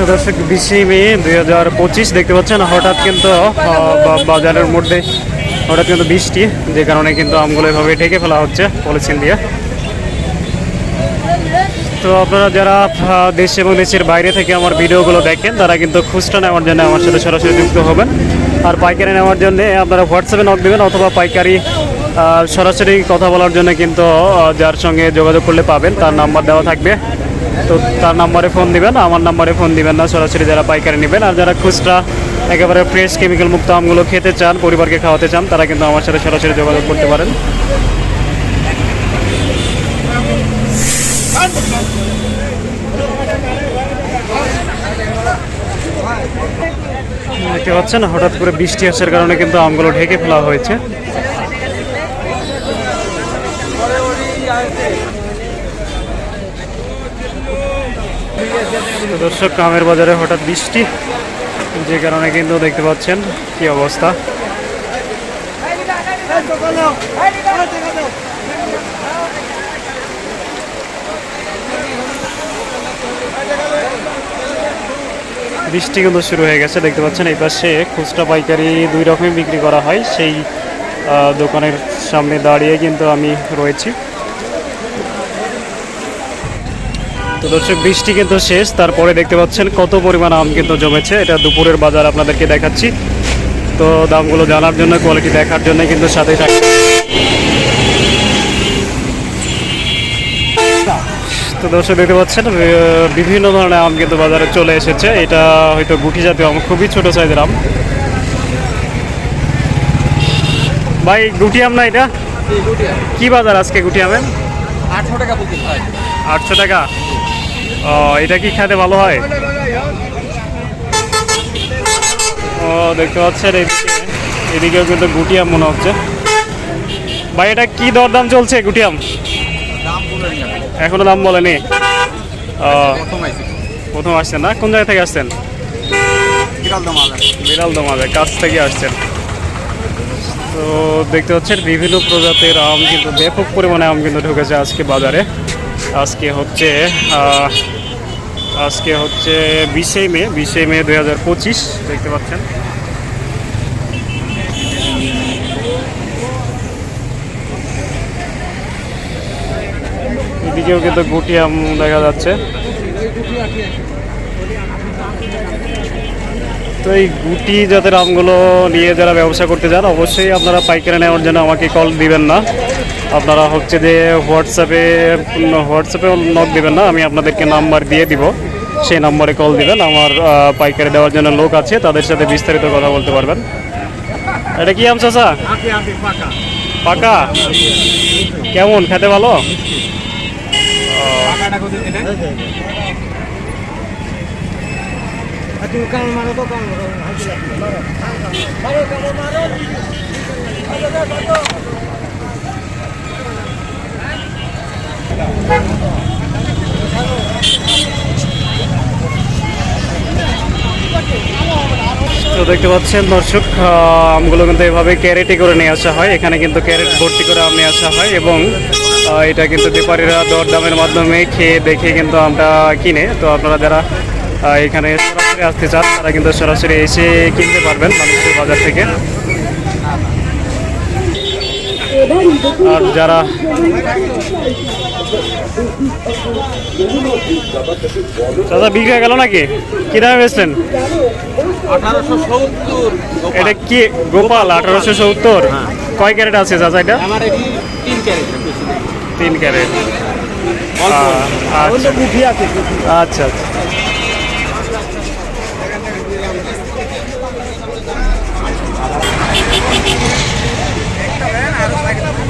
তো দর্শক বিশে মে দুই হাজার পঁচিশ দেখতে পাচ্ছেন, হঠাৎ কিন্তু বাজারের মধ্যে হঠাৎ কিন্তু বৃষ্টি, যে কারণে কিন্তু আমগুলো এভাবে ঢেকে ফেলা হচ্ছে পলিথিন দিয়ে। তো আপনারা যারা দেশ এবং দেশের বাইরে থেকে আমার ভিডিওগুলো দেখেন, তারা কিন্তু খুচরা নেওয়ার জন্য আমার সাথে সরাসরি যুক্ত হবেন। আর পাইকারি নেওয়ার জন্য আপনারা হোয়াটসঅ্যাপে নক দেবেন, অথবা পাইকারি সরাসরি কথা বলার জন্য কিন্তু যার সঙ্গে যোগাযোগ করলে পাবেন, তার নাম্বার দেওয়া থাকবে। তো তার নাম্বারে ফোন দিবেন, আমার নাম্বারে ফোন দিবেন না, সরাসরি যারা পাইকারি নেবেন। আর যারা খুচরা, একেবারে ফ্রেশ কেমিক্যাল মুক্ত আমগুলো খেতে চান, পরিবারকে খাওয়াতে চান, তারা কিন্তু আমার সাথে সরাসরি যোগাযোগ করতে পারেন। দেখতে পাচ্ছেন, হঠাৎ করে বৃষ্টি আসার কারণে কিন্তু আমগুলো ঢেকে ফেলা হয়েছে তো দর্শক কামের বাজারে হঠাৎ বৃষ্টি, যে কারণে কিন্তু দেখতে পাচ্ছেন কি অবস্থা। বৃষ্টি কিন্তু শুরু হয়ে গেছে, দেখতে পাচ্ছেন এই পাশে খুচরা পাইকারি দুই রকমই বিক্রি করা হয়। সেই দোকানের সামনে দাঁড়িয়ে কিন্তু আমি রয়েছি। তো দর্শক বৃষ্টি কিন্তু শেষ। তারপরে দেখতে পাচ্ছেন কত পরিমাণ আম কিন্তু জমেছে। এটা দুপুরের বাজার আপনাদেরকে দেখাচ্ছি। তো দামগুলো জানার জন্য কোয়ালিটি দেখার জন্য কিন্তু সাথেই থাকবে তো দর্শক দেখতে পাচ্ছেন বিভিন্ন ধরনের আম কিন্তু বাজারে চলে এসেছে। এটা হয়তো গুটি জাতীয় আম খুবই ছোট সাইজের আম। ভাই গুটি আম না এটা? কি বাজার আজকে গুটি আমের? আটশো টাকা বলতে ভাই। আটশো টাকা? ও এটা কি খেতে ভালো হয়? ও দেখতে পাচ্ছেন এদিকে। এদিকেও কিন্তু গুটিয়াম মনে হচ্ছে। ভাই এটা কি দরদাম চলছে গুটিয়াম? এখনও। দাম বলেনি। ও প্রথম আসছেন না? কোন জায়গা থেকে আসছেন? বিড়াল দমাজে কাছ থেকে আসছেন। তো দেখতে পাচ্ছেন, বিভিন্ন প্রজাতির আম কিন্তু ব্যাপক পরিমাণে আম কিন্তু ঢুকেছে আজকে বাজারে। আজকে হচ্ছে আজকে হচ্ছে বিশে মে বিশে মে দুই হাজার পঁচিশ, দেখতে পাচ্ছেন। এদিকেও কিন্তু গুটি আম দেখা যাচ্ছে। তো এই গুটি জাতের আমগুলো নিয়ে যারা ব্যবসা করতে যান, অবশ্যই আপনারা পাইকারি নেওয়ার জন্য আমাকে কল দিবেন না। আপনারা হচ্ছে যে হোয়াটসঅ্যাপে হোয়াটসঅ্যাপে নক দিবেন না, আমি আপনাদেরকে নাম্বার দিয়ে দিব। সেই নাম্বারে কল দিবেন, আমার পাইকারি দেওয়ার জন্য লোক আছে, তাদের সাথে বিস্তারিত কথা বলতে পারবেন। এটা কি আম চাচা? পাকা? কেমন? খেতে ভালো? তো দেখতে পাচ্ছেন দর্শক আমগুলো কিন্তু এভাবে ক্যারেটে করে নিয়ে আসা হয়। এখানে কিন্তু ক্যারেট ভর্তি করে আম নিয়ে আসা হয় এবং এটা কিন্তু ব্যাপারীরা দরদামের মাধ্যমে খেয়ে দেখে কিন্তু আমরা কিনে। তো আপনারা যারা এখানে সরাসরি আসতে চান তারা কিন্তু সরাসরি এসে কিনতে পারবেন মানুষের বাজার থেকে। আর যারা দাদা বিক্রি হয়ে গেল নাকি? কি দামে বেচলেন? এটা কি? গোপাল আঠারোশো সত্তর। কয় ক্যারেট আছে চাচা এটা? তিন ক্যারেট আচ্ছা। আচ্ছা।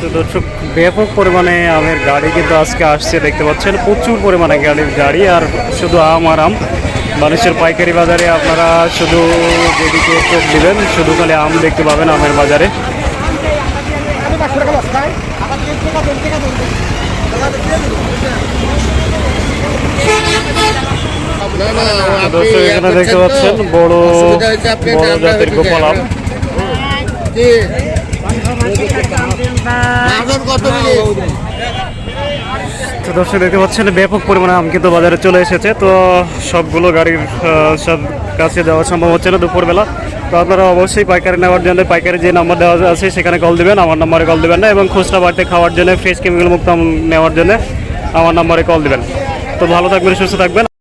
তো দর্শক, ব্যাপক পরিমাণে আমের গাড়ি কিন্তু আজকে আসছে, দেখতে পাচ্ছেন, প্রচুর পরিমাণে গাড়ির গাড়ি, আর শুধু আম আর আম। মানুষের পাইকারি বাজারে আপনারা শুধু যেদিকে চোখ দেবেন, শুধু খালি আম দেখতে পাবেন আমের বাজারে। এখানে দেখতে পাচ্ছেন, বড় বড় জাতের গোপাল আম। তো দর্শক দেখতে পাচ্ছেন ব্যাপক পরিমাণে আম কিন্তু বাজারে চলে এসেছে। তো সবগুলো গাড়ির সব কাছে যাওয়া সম্ভব হচ্ছে না দুপুরবেলা। তো আপনারা অবশ্যই পাইকারি নেওয়ার জন্য পাইকারি যে নাম্বার দেওয়া আছে সেখানে কল দিবেন আমার নম্বরে কল দেবেন না এবং খুচরা বাড়িতে খাওয়ার জন্য ফ্রেশ কেমিক্যাল মুক্ত নেওয়ার জন্য আমার নম্বরে কল দেবেন। তো ভালো থাকবেন সুস্থ থাকবেন।